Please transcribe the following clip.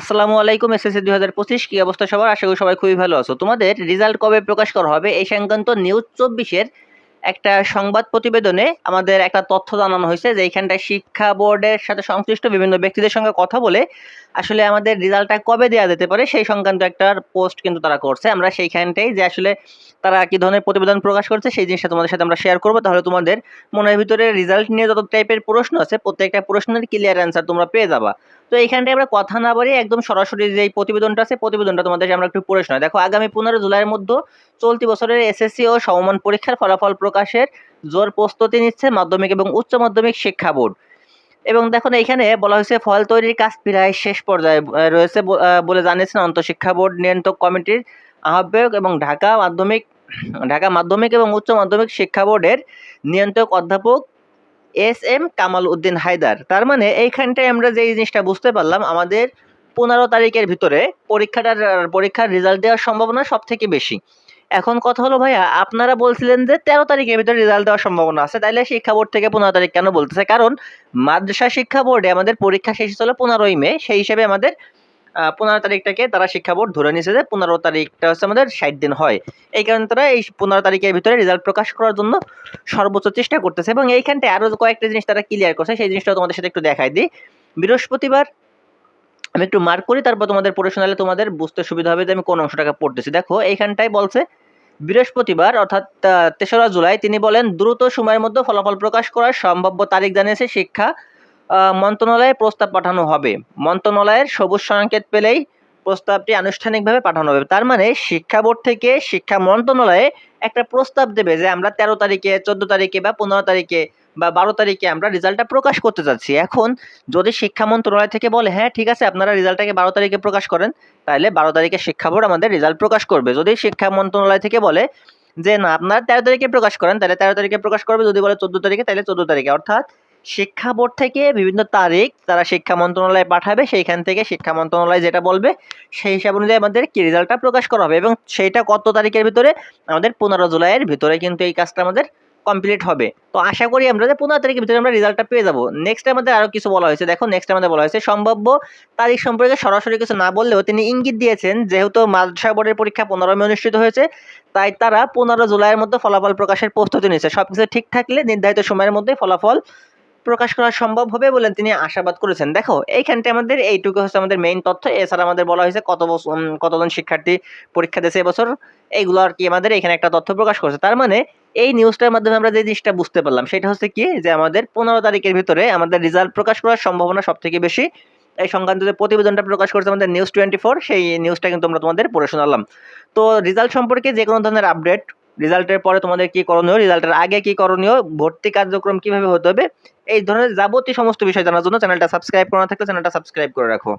আসসালামু আলাইকুম এসএসসি দুই হাজার পঁচিশ, কী অবস্থা সবার? আশা করি সবাই খুবই ভালো আছো। তোমাদের রেজাল্ট কবে প্রকাশ করা হবে? এই সংক্রান্ত নিউজ চব্বিশের একটা সংবাদ প্রতিবেদনে আমাদের একটা তথ্য জানানো হয়েছে যে এইখানটায় শিক্ষা বোর্ডের সাথে সংশ্লিষ্ট বিভিন্ন ব্যক্তিদের সঙ্গে কথা বলে আসলে আমাদের রেজাল্টটা কবে দেওয়া যেতে পারে সেই সংক্রান্ত একটা পোস্ট কিন্তু তারা করছে। আমরা সেইখানটাই যে আসলে তারা কী ধরনের প্রতিবেদন প্রকাশ করছে সেই জিনিসটা তোমাদের সাথে আমরা শেয়ার করব। তাহলে তোমাদের মনের ভিতরে রেজাল্ট নিয়ে যত টাইপের প্রশ্ন আছে, প্রত্যেকটা প্রশ্নের ক্লিয়ার অ্যান্সার তোমরা পেয়ে যাবা। তো এইখানটায় আমরা কথা না বলে একদম সরাসরি যে প্রতিবেদনটা আছে, প্রতিবেদনটা তোমাদের আমরা একটু পড়ে শোনাই। দেখো, আগামী পনেরো জুলাইয়ের মধ্যে চলতি বছরের এসএসসি ও সমমান পরীক্ষার ফলাফল প্রকাশের জোর প্রস্তুতি নিচ্ছে মাধ্যমিক এবং উচ্চ মাধ্যমিক শিক্ষা বোর্ড। এবং দেখুন এইখানে বলা হয়েছে ফল তৈরির কাজ প্রায় শেষ পর্যায়ে রয়েছে বলে জানিয়েছেন অন্তঃশিক্ষা বোর্ড, নিয়ন্ত্রক কমিটির আহ্বায়ক এবং ঢাকা মাধ্যমিক ঢাকা মাধ্যমিক এবং উচ্চ মাধ্যমিক শিক্ষা বোর্ডের নিয়ন্ত্রক অধ্যাপক এস এম কামাল উদ্দিন হায়দার। তার মানে এইখানটায় আমরা যে জিনিসটা বুঝতে পারলাম, আমাদের পনেরো তারিখের ভিতরে পরীক্ষাটার, পরীক্ষার রেজাল্ট দেওয়ার সম্ভাবনা সব থেকে বেশি। এখন কথা হলো, ভাইয়া, আপনারা বলছিলেন যে তেরো তারিখের ভিতরে রেজাল্ট দেওয়ার সম্ভাবনা আছে, তাইলে শিক্ষা বোর্ড থেকে পনেরো তারিখ কেন বলতেছে? কারণ মাদ্রাসা শিক্ষা বোর্ডে আমাদের পরীক্ষা শেষ হলো পনেরোই মে, সেই হিসেবে আমাদের পনেরো তারিখটাকে তারা শিক্ষা বোর্ড ধরে নিয়েছে যে পনেরো তারিখটা হচ্ছে আমাদের ষাট দিন হয়। এই কারণে তারা এই পনেরো তারিখের ভিতরে রেজাল্ট প্রকাশ করার জন্য সর্বোচ্চ চেষ্টা করতেছে এবং এইখানটায় আরও কয়েকটা জিনিস তারা ক্লিয়ার করছে, সেই জিনিসটা তোমাদের সাথে একটু দেখাই দিই। বৃহস্পতিবার আমি একটু মার্ক করি, তারপর তোমাদের পড়ে শোনালে তোমাদের বুঝতে সুবিধা হবে যে আমি কোন অংশটাকে পড়তেছি। দেখো, এইখানটায় বলছে, বৃহস্পতিবার অর্থাৎ তেসরা জুলাই তিনি বলেন, দ্রুত সময়ের মধ্যে ফলাফল প্রকাশ করার সম্ভাব্য তারিখ জানিয়েছে শিক্ষা মন্ত্রণালয়ে প্রস্তাব পাঠানো হবে। মন্ত্রণালয়ের সবুজ সংকেত পেলেই প্রস্তাবটি আনুষ্ঠানিকভাবে পাঠানো হবে। তার মানে শিক্ষা বোর্ড থেকে শিক্ষা মন্ত্রণালয়ে একটা প্রস্তাব দেবে যে আমরা তেরো তারিখে, চোদ্দ তারিখে বা পনেরো তারিখে বা বারো তারিখে আমরা রেজাল্টটা প্রকাশ করতে যাচ্ছি। এখন যদি শিক্ষা মন্ত্রণালয় থেকে বলে হ্যাঁ ঠিক আছে, আপনারা রেজাল্টটাকে বারো তারিখে প্রকাশ করেন তাহলে বারো তারিখে শিক্ষা বোর্ড আমাদের রেজাল্ট প্রকাশ করবে। যদি শিক্ষা মন্ত্রণালয় থেকে বলে যে, না, আপনারা তেরো তারিখে প্রকাশ করেন তাহলে তেরো তারিখে প্রকাশ করবে। যদি বলে চোদ্দ তারিখে তাহলে চোদ্দ তারিখে। অর্থাৎ শিক্ষা বোর্ড থেকে বিভিন্ন তারিখ তারা শিক্ষা মন্ত্রণালয়ে পাঠাবে, সেইখান থেকে শিক্ষা মন্ত্রণালয় যেটা বলবে, সেই হিসাব অনুযায়ী আমাদের কি রেজাল্টটা প্রকাশ করা হবে এবং সেইটা কত তারিখের ভিতরে আমাদের পনেরো জুলাইয়ের ভিতরে কিন্তু এই কাজটা আমাদের কমপ্লিট হবে। তো আশা করি আমরা যে পনেরো তারিখের ভিতরে আমরা রেজাল্টটা পেয়ে যাব। নেক্সট আমাদের আরও কিছু বলা হয়েছে। দেখো নেক্সট আমাদের বলা হয়েছে, সম্ভাব্য তারিখ সম্পর্কে সরাসরি কিছু না বললেও তিনি ইঙ্গিত দিয়েছেন, যেহেতু মাদ্রাসা বোর্ডের পরীক্ষা পনেরো মে অনুষ্ঠিত হয়েছে, তাই তারা পনেরো জুলাইয়ের মধ্যে ফলাফল প্রকাশের প্রস্তুতি নিয়েছে। সব কিছু ঠিক থাকলে নির্ধারিত সময়ের মধ্যে ফলাফল প্রকাশ করা সম্ভব হবে বলে তিনি আশাবাদ করেছেন। দেখো এইখানটা আমাদের, এইটুকু হচ্ছে আমাদের মেইন তথ্য। এছাড়া আমাদের বলা হয়েছে কত বছর কতজন শিক্ষার্থী পরীক্ষা দিয়েছে এবছর। এইগুলো আর কি আমাদের এখানে একটা তথ্য প্রকাশ করেছে। তার মানে এই নিউজটার মাধ্যমে আমরা যে জিনিসটা বুঝতে পারলাম, সেটা হচ্ছে কি যে আমাদের পনেরো তারিখের ভিতরে আমাদের রেজাল্ট প্রকাশ করার সম্ভাবনা সব থেকে বেশি। এই সংক্রান্ত যে প্রতিবেদনটা প্রকাশ করেছে আমাদের নিউজ টোয়েন্টি ফোর সেই নিউজটা কিন্তু আমরা তোমাদের পড়ে শোনালাম। তো রেজাল্ট সম্পর্কে যে কোনো ধরনের আপডেট রেজাল্টের পরে তোমাদের কি করণীয়? রেজাল্টের আগে কি করণীয়? ভর্তি কার্যক্রম কীভাবে হতে হবে? এই ধরনের যাবতীয় সমস্ত বিষয় জানার জন্য চ্যানেলটা সাবস্ক্রাইব করা থাকলে চ্যানেলটা সাবস্ক্রাইব করে রাখো।